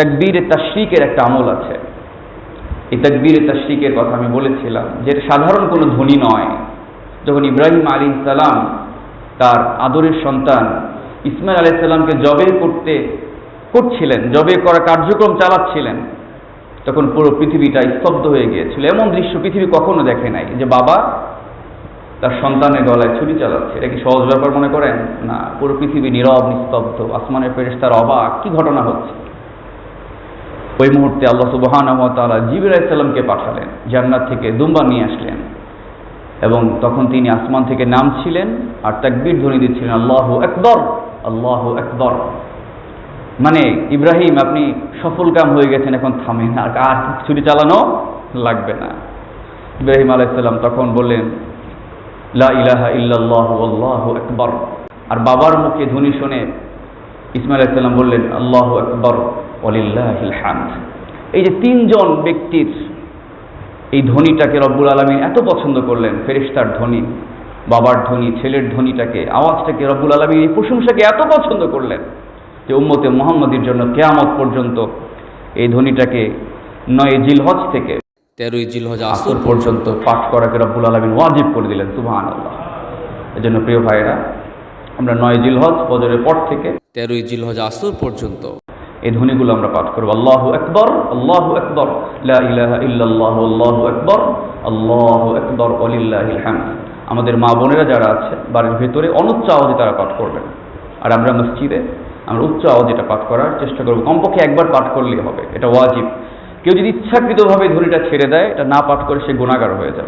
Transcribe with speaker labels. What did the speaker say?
Speaker 1: তাকবীরে তাশরিকের একটা আমল আছে। এই তাকবীরে তাশরিকের কথা আমি বলেছিলাম যে সাধারণ কোনো ধ্বনি নয়। যখন ইব্রাহিম আলী সালাম তার আদরের সন্তান ইসমাইল আলাইহিস সালামকে জবে করতে করছিলেন, জবে করা কার্যক্রম চালাচ্ছিলেন, তখন পুরো পৃথিবীটা স্তব্ধ হয়ে গিয়েছিল। এমন দৃশ্য পৃথিবী কখনো দেখে নাই যে বাবা তার সন্তানের গলায় ছুরি চালাচ্ছে। এটা কি সহজ ব্যাপার মনে করেন? না, পুরো পৃথিবী নীরব, নিস্তব্ধ। আসমানের ফেরেশতার অবাক। কি ঘটনা হচ্ছে? ওই মুহূর্তে আল্লাহ সুবহান তাআলা জিবির আলাইসাল্লামকে পাঠালেন, জান্নাত থেকে দুম্বা নিয়ে আসলেন। এবং তখন তিনি আসমান থেকে নামছিলেন আর তাকবীর ধ্বনি দিচ্ছিলেন, আল্লাহ আকবর আল্লাহ আকবর। মানে ইব্রাহিম, আপনি সফল কাম হয়ে গেছেন, এখন থামেন আর আর ছুরি চালানো লাগবে না। ইব্রাহিম আলাইসাল্লাম তখন বললেন, লা ইলাহা ইল্লাল্লাহ, আল্লাহু আকবর। আর বাবার মুখে ধ্বনি শুনে ইসমাইল আলাইসাল্লাম বললেন, আল্লাহ আকবর। ওলিল্লাহিল হামদ। এই যে তিনজন ব্যক্তির এই ধ্বনিটাকে রব্বুল আলমিন এত পছন্দ করলেন ফেরিস্তার ধ্বনি বাবার ধ্বনি ছেলের ধ্বনিটাকে আওয়াজটাকে রব্বুল আলমিন এই প্রশংসাকে এত পছন্দ করলেন যে উম্মতে মোহাম্মদের জন্য কেয়ামত পর্যন্ত এই ধ্বনিটাকে নয় জিলহজ থেকে
Speaker 2: তেরোই জিলহজ আসর
Speaker 1: পর্যন্ত পাঠ করাকে রব্বুল আলমিন ওয়াজিব করে দিলেন সুবাহান আল্লাহ এজন্য প্রিয় ভাইরা আমরা নয় জিলহজ ফজরের পর থেকে
Speaker 2: তেরোই জিলহজ আসর পর্যন্ত
Speaker 1: এই ধ্বনিগুলো আমরা পাঠ করব। আল্লাহু আকবর, আল্লাহু ইলাহা ইল্লাল্লাহ, আল্লাহু আকবর আল্লাহু আকবর, ওয়ালিল্লাহিল হামদ। আমাদের মা বোনেরা যারা আছে, বাড়ির ভেতরে অনুচ্চ আওয়াজে তারা পাঠ করবেন। আর আমরা মসজিদে আমরা উচ্চ আওয়াজে এটা পাঠ করার চেষ্টা করব। কমপক্ষে একবার পাঠ করলেই হবে, এটা ওয়াজিব। কেউ যদি ইচ্ছাকৃতভাবে ধ্বনিটা ছেড়ে দেয়, এটা না পাঠ করে সে গুণাগার হয়ে যাবে।